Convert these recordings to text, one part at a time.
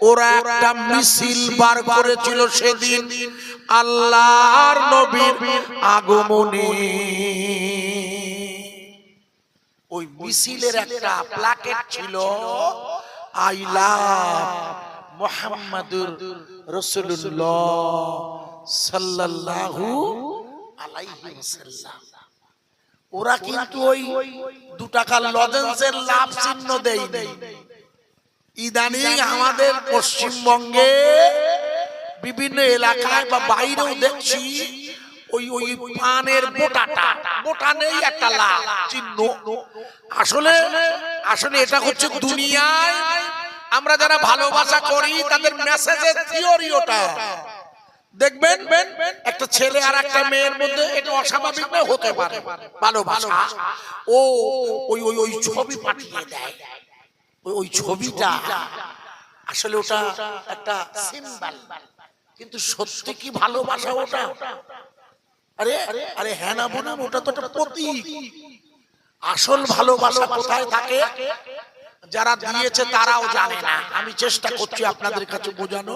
ওরা একটা মিছিল বার করেছিল সেদিন। আল্লাহর নবীর আগমনে। ওই মিছিলের একটা প্লাকেট ছিল, আই লাভ মোহাম্মদুর রসুল্লাহ সাল্লাল্লাহু আলাইহি ওয়াসাল্লাম। ওরা কিন্তু ওই দু টাকা লজেন্সের লাভ চিহ্ন দেয়নি। ইদানিং আমাদের পশ্চিমবঙ্গে বিভিন্ন এলাকায় বা বাইরেও দেখছি ওই ওই পানের বোটাটা। বোটা নেই একটা লাল চিহ্ন। আসলে আসলে এটা হচ্ছে দুনিয়ায় আমরা যারা ভালোবাসা করি তাদের মেসেজের থিওরি ওটা। দেখবেন একটা ছেলে আর একটা মেয়ের মধ্যে এটা অস্বাভাবিক না হতে পারে। ভালোবাসা। ও ওই ওই ওই ছবি পাঠিয়ে দেয়। ওই ছবিটা, আসলে ওটা একটা সিম্বল। কিন্তু সত্যি কি ভালোবাসা ওটা? আরে আরে হ্যাঁ না বলুন, ওটা তো একটা প্রতীক। আসল ভালোবাসা কোথায় থাকে? যারা দিয়েছে তারাও জানে না। আমি চেষ্টা করছি আপনাদের কাছে বোঝানো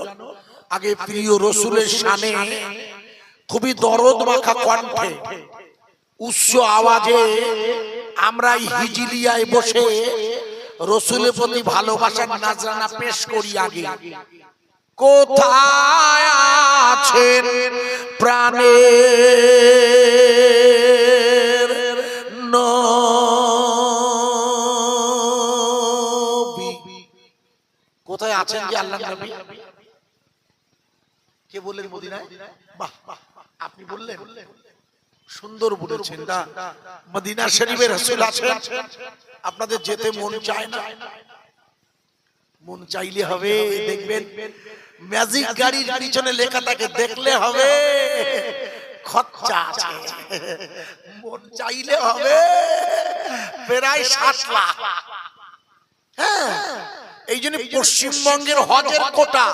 আগে প্রিয় রসুলের সানে খুবই দরদ মাখা কণ্ঠে, উচ্চ আওয়াজে আমরা হিজিলিয়ায় বসে রসুলের প্রতি ভালোবাসার নাজরানা পেশ করি আগে। কোথায় আছেন প্রাণে কোথায় আছেন যে আল্লাহ নবী? কে বললেন মদিনায়? বাহ বাহ, আপনি বললেন। সুন্দর বলেছেন না মদিনা শরীফের রাসূল আছেন। আপনাদের যেতে মন চায় না। মন চাইলে হবে দেখবেন ম্যাজিক গাড়ির পিছনে লেখা থাকে দেখলে হবে। খরচা আছে। মন চাইলে হবে। প্রায় সাত লাখ। হ্যাঁ। এই জন্য পশ্চিমবঙ্গের হজের কোটা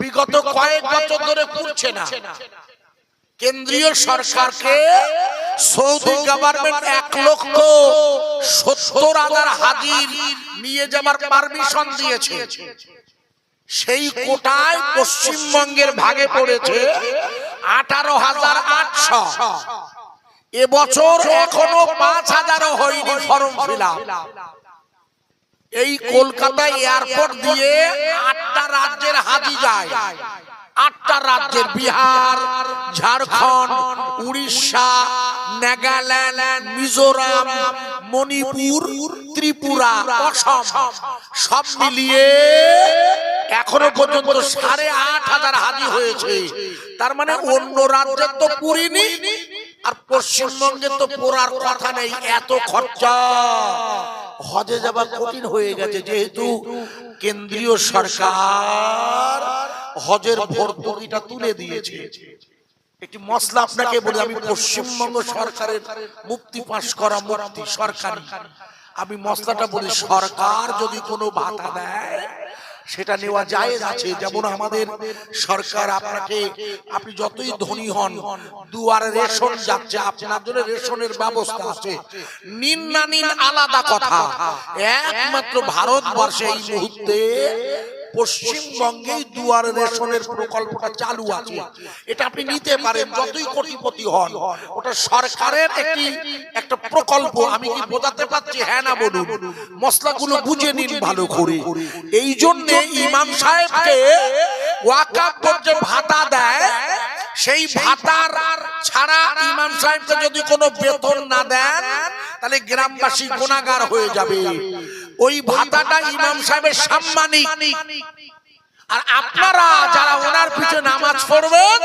বিগত কয়েক বছর ধরে পুরছে না। কেন্দ্রীয় সরকারকে সৌদি গভর্নমেন্ট এক লক্ষ সত্তর হাজার হাজির নিয়ে যাবার পারমিশন দিয়েছে। সেই কোটায় পশ্চিমবঙ্গের ভাগে পড়েছে আঠারো হাজার আটশো। এবছর এখনও পাঁচ হাজারও হয়নি ফর্ম ফিল এই কলকাতা এয়ারপোর্ট দিয়ে আটটা রাজ্যের হাজি যায়। আটটা রাজ্যের বিহার, ঝাড়খণ্ড, উড়িষ্যা, নাগাল্যান্ড, মিজোরাম, মণিপুর, ত্রিপুরা, অসম, সব মিলিয়ে এখনও পর্যন্ত সাড়ে আট হাজার হাজি হয়েছে। তার মানে অন্য রাজ্যের তো পুরিনি, আর পশ্চিমবঙ্গে তো পড়ার কথা নেই, এত খরচা। হজে যাবার কঠিন হয়ে গেছে যেহেতু কেন্দ্রীয় সরকার হজের ভর্তুকিটা তুলে দিয়েছে। একটি মশলা আপনাকে বলি, আমি পশ্চিমবঙ্গ সরকারের মুক্তি পাশ করা মুক্তি সরকারি। আমি মশলাটা বলি, সরকার যদি কোনো ভাতা দেয় সেটা নেওয়া যায় আছে। যেমন আমাদের সরকার আপনাকে আপনি যতই ধনী হন দুয়ারে রেশন যাচ্ছে আপনার জন্য রেশনের ব্যবস্থা আছে। নিন না নিন আলাদা কথা। একমাত্র ভারতবর্ষে এই মুহূর্তে পশ্চিমবঙ্গেই দুয়ার রেশনের প্রকল্পটা চালু আছে। এটা আপনি নিতে পারেন যতই কোটিপতি হন। ওটা সরকারের একটি একটা প্রকল্প আমি কি বোঝাতে পারছি? হ্যাঁ না বলুন। মশলাগুলো বুঝে নিন ভালো করে। এই জন্য ইমাম সাহেবকে ওয়াকাপ যে ভাতা দেয় সেই ভাতার ছাড়া ইমাম সাহেবকে যদি কোনো বেতন না দেন তাহলে গ্রামবাসী গুণাগার হয়ে যাবে। ওই ভাতাটা ইমাম সাহেবের সাম্মানিক। আর আপনারা যারা ওনার পিছনে নামাজ পড়বেন,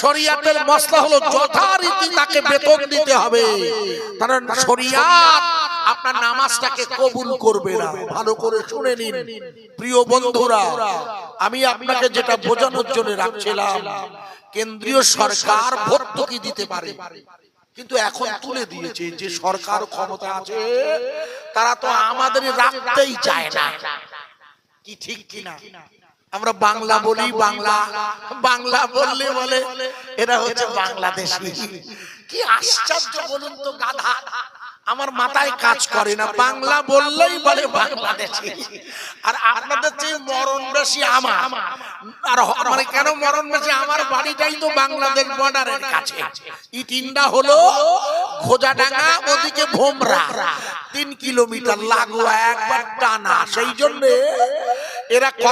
শরিয়াতের মশলা হলো যথারীতি তাকে বেতন দিতে হবে। কারণ শরিয়াত আপনার নামাজটাকে কবুল করবে না। ভালো করে শুনে নিন, প্রিয় বন্ধুরা, আমি আপনাকে যেটা বোঝানোর জন্য রাখছিলাম, কেন্দ্রীয় সরকার ভর্তুকি দিতে পারে। কিন্তু এখন তুলে দিয়েছে যে সরকার ক্ষমতা আছে তারা তো আমাদের রাখতেই চায় না। কি ঠিক কিনা আমরা বাংলা বলি বাংলা বাংলা বললে বলে এরা হচ্ছে বাংলাদেশি। কি আশ্চর্য বলুন তো গাধা। আমার মাথায় কাজ করে না বাংলা বললেই বলে বাংলাদেশি। আর আপনাদের যে মরণ বেশি আমার। আর মানে কেন মরণ বেশি? আমার বাড়িটাই তো বাংলাদেশ বর্ডারের কাছে। ইটিন্ডা হলো খোজাডাঙ্গা ওদিকে ভোমরা। তিন কিলোমিটার লাগোয়া একবার টানা। সেই জন্য এরা